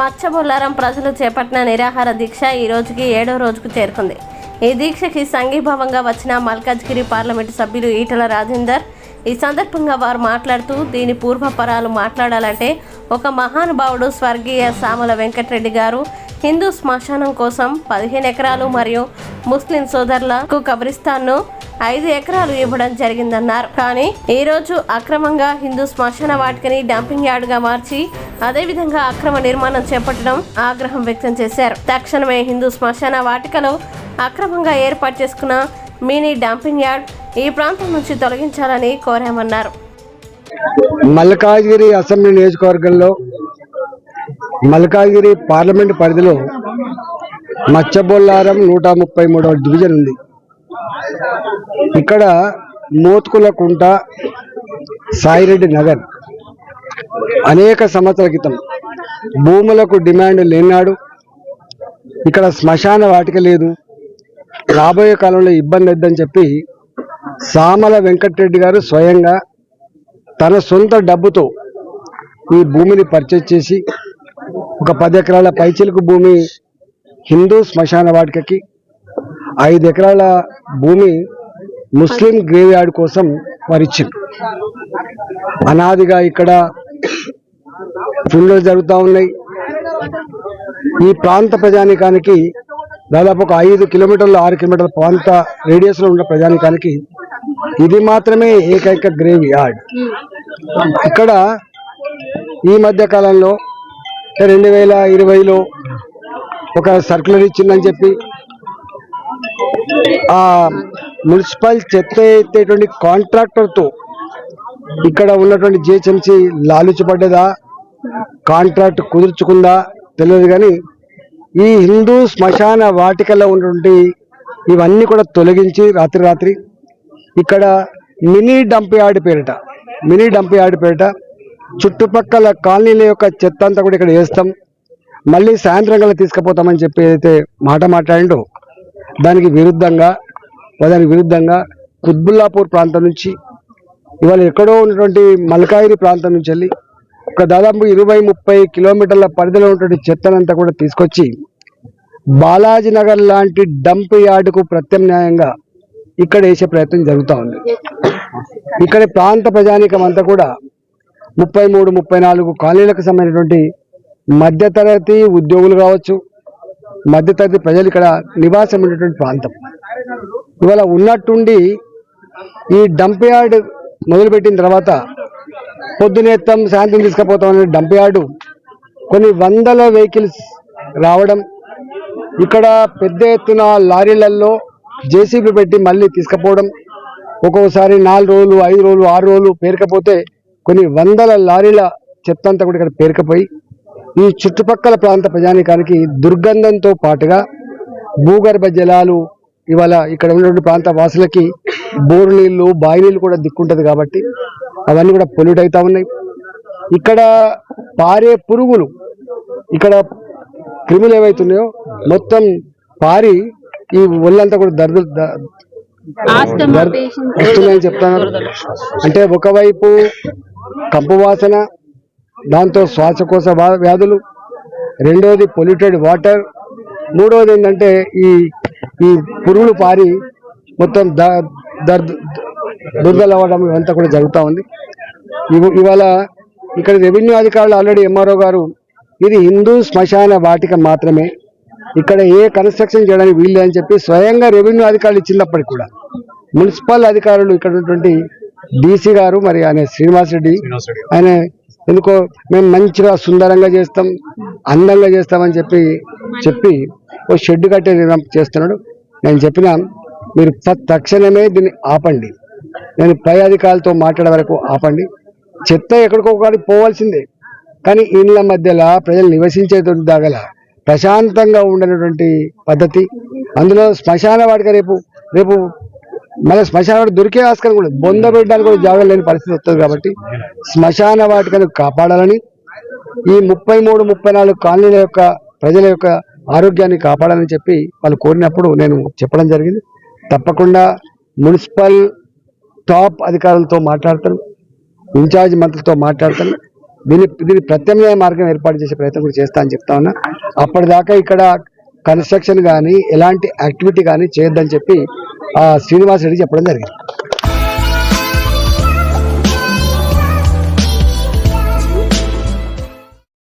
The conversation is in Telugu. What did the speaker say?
మచ్చబొల్లారం ప్రజలు చేపట్టిన నిరాహార దీక్ష ఈ రోజుకి ఏడో రోజుకు చేరుకుంది. ఈ దీక్షకి సంఘీభావంగా వచ్చిన మల్కాజ్గిరి పార్లమెంటు సభ్యులు ఈటల రాజేందర్. ఈ సందర్భంగా వారు మాట్లాడుతూ దీని పూర్వపరాలు మాట్లాడాలంటే ఒక మహానుభావుడు స్వర్గీయ సామల వెంకటరెడ్డి గారు హిందూ శ్మశానం కోసం పదిహేను ఎకరాలు మరియు ముస్లిం సోదరులకు కబ్రిస్తాన్ను ఐదు ఎకరాలు ఇవ్వడం జరిగిందన్నారు. కానీ ఈ రోజు అక్రమంగా హిందూ శ్మశాన వాటికని డంపింగ్ యార్డ్గా మార్చి అదేవిధంగా అక్రమ నిర్మాణం చేపట్టడం ఆగ్రహం వ్యక్తం చేశారు. తక్షణమే హిందూ శ్మశాన వాటికలో అక్రమంగా ఏర్పాటు చేసుకున్న మినీ డంపింగ్ యార్డ్ ఈ ప్రాంతం నుంచి తొలగించాలని కోరామన్నారు. మల్కాజ్గిరి అసెంబ్లీ నియోజకవర్గంలో మల్కాజ్గిరి పార్లమెంట్ పరిధిలో మచ్చబొల్లారం నూట ముప్పై మూడవ డివిజన్ ఉంది. ఇక్కడ మోత్కులకుంట సాయిరెడ్డి నగర్ అనేక సంవత్సరాల క్రితం భూములకు డిమాండ్ లేనాడు. ఇక్కడ శ్మశాన వాటిక లేదు. రాబోయే కాలంలో ఇబ్బంది వద్దని చెప్పి సామల వెంకటరెడ్డి గారు స్వయంగా తన సొంత డబ్బుతో ఈ భూమిని పర్చేజ్ చేసి ఒక పది ఎకరాల పైచిలుకు భూమి హిందూ శ్మశాన వాటికకి ఐదు ఎకరాల భూమి ముస్లిం గ్రేవ్ యార్డ్ కోసం వారిచ్చింది అనాదిగా ఇక్కడ ఫుండ్లు జరుగుతూ ఉన్నాయి. ఈ ప్రాంత ప్రజానికానికి దాదాపు ఒక ఐదు కిలోమీటర్లు ఆరు కిలోమీటర్ల ప్రాంత రేడియస్లో ఉన్న ప్రజానికానికి ఇది మాత్రమే ఏకైక గ్రేవ్ యార్డ్. ఇక్కడ ఈ మధ్య కాలంలో రెండు వేల ఇరవైలో ఒక సర్క్యులర్ ఇచ్చిందని చెప్పి ఆ మున్సిపల్ చెత్త ఎత్తేటువంటి కాంట్రాక్టర్తో ఇక్కడ ఉన్నటువంటి జిహెచ్ఎంసీ లాలించబడ్డదా? కాంట్రాక్ట్ కుదుర్చుకుందా? తెలియదు కానీ ఈ హిందూ శ్మశాన వాటికలో ఉన్నటువంటి ఇవన్నీ కూడా తొలగించి రాత్రి రాత్రి ఇక్కడ మినీ డంప్ యార్డ్ పేరిట మినీ డంప్ యార్డ్ పేరిట చుట్టుపక్కల కాలనీల యొక్క చెత్త అంతా కూడా ఇక్కడ వేస్తాం. మళ్ళీ సాయంత్రం కల్లా తీసుకుపోతామని చెప్పి ఏదైతే మాట మాట్లాడిండో దానికి విరుద్ధంగా దానికి విరుద్ధంగా కుత్బుల్లాపూర్ ప్రాంతం నుంచి ఇవాళ ఎక్కడో ఉన్నటువంటి మల్కాయిరి ప్రాంతం నుంచి వెళ్ళి ఒక దాదాపు ఇరవై ముప్పై కిలోమీటర్ల పరిధిలో ఉన్నటువంటి చెత్తనంతా కూడా తీసుకొచ్చి బాలాజీనగర్ లాంటి డంప్ యార్డుకు ప్రత్యామ్నాయంగా ఇక్కడ వేసే ప్రయత్నం జరుగుతూ ఉంది. ఇక్కడ ప్రాంత ప్రజానీకం అంతా కూడా ముప్పై మూడు ముప్పై నాలుగు కాలనీలకు సంబంధించినటువంటి మధ్యతరగతి ఉద్యోగులు కావచ్చు మధ్యతరగతి ప్రజలు ఇక్కడ నివాసం ఉన్నటువంటి ప్రాంతం. ఇవాళ ఉన్నట్టుండి ఈ డంప్ యార్డ్ మొదలుపెట్టిన తర్వాత పొద్దునేత్తాం శాంతిని తీసుకుపోతాం అనే డంప్ యార్డు కొన్ని వందల వెహికల్స్ రావడం ఇక్కడ పెద్ద ఎత్తున లారీలలో జేసీబీ పెట్టి మళ్ళీ తీసుకుపోవడం ఒక్కొక్కసారి నాలుగు రోజులు ఐదు రోజులు ఆరు రోజులు పేరుకపోతే కొన్ని వందల లారీల చెత్త అంతా కూడా ఇక్కడ పేరుకపోయి ఈ చుట్టుపక్కల ప్రాంత ప్రజానికానికి దుర్గంధంతో పాటుగా భూగర్భ జలాలు ఇవాళ ఇక్కడ ఉన్నటువంటి ప్రాంత వాసులకి బోరు నీళ్ళు బావి నీళ్ళు కూడా దిక్కుంటది కాబట్టి అవన్నీ కూడా పొల్యూట్ అవుతా ఉన్నాయి. ఇక్కడ పారే పురుగులు ఇక్కడ క్రిములు ఏవైతున్నాయో మొత్తం పారి ఈ ఒళ్ళంతా కూడా దర్దు వస్తున్నాయని చెప్తున్నారు. అంటే ఒకవైపు కంపు వాసన దాంతో శ్వాసకోశ వ్యాధులు రెండోది పొల్యూటెడ్ వాటర్ మూడోది ఏంటంటే ఈ ఈ పురుగులు పారి మొత్తం దుర్దలు అవ్వడం ఇవంతా కూడా జరుగుతూ ఉంది. ఇవాళ ఇక్కడ రెవెన్యూ అధికారులు ఆల్రెడీ ఎంఆర్ఓ గారు ఇది హిందూ శ్మశాన వాటిక మాత్రమే. ఇక్కడ ఏ కన్స్ట్రక్షన్ చేయడానికి వీలు అని చెప్పి స్వయంగా రెవెన్యూ అధికారులు ఇచ్చినప్పటికి కూడా మున్సిపల్ అధికారులు ఇక్కడ ఉన్నటువంటి డీసీ గారు మరి ఆయన శ్రీనివాస్ రెడ్డి ఆయన ఎందుకో మేము మంచిగా సుందరంగా చేస్తాం అందంగా చేస్తామని చెప్పి చెప్పి ఓ షెడ్ కట్టే చేస్తున్నాడు. నేను చెప్పిన మీరు తక్షణమే దీన్ని ఆపండి. నేను పై అధికారులతో మాట్లాడే వరకు ఆపండి. చెత్త ఎక్కడికొకటి పోవాల్సిందే. కానీ ఇళ్ళ మధ్యలో ప్రజలు నివసించేటువంటి దాగల ప్రశాంతంగా ఉండేటువంటి పద్ధతి. అందులో శ్మశాన వాటిక రేపు రేపు మళ్ళీ శ్మశాన వాటిక దొరికే ఆస్కారం కూడా బొంద పెట్టడానికి కూడా జాగ్రత్త లేని పరిస్థితి వస్తుంది కాబట్టి శ్మశాన వాటికను కాపాడాలని ఈ ముప్పై మూడు ముప్పై నాలుగు కాలనీల యొక్క ప్రజల యొక్క ఆరోగ్యాన్ని కాపాడాలని చెప్పి వాళ్ళు కోరినప్పుడు నేను చెప్పడం జరిగింది. తప్పకుండా మున్సిపల్ టాప్ అధికారులతో మాట్లాడతాను ఇన్ఛార్జ్ మంత్రులతో మాట్లాడతాను దీని దీని ప్రత్యామ్నాయ మార్గం ఏర్పాటు చేసే ప్రయత్నం కూడా చేస్తా అని చెప్తా ఉన్నా. అప్పటిదాకా ఇక్కడ కన్స్ట్రక్షన్ కానీ ఎలాంటి యాక్టివిటీ కానీ చేయొద్దని చెప్పి శ్రీనివాస్ రెడ్డి చెప్పడం జరిగింది.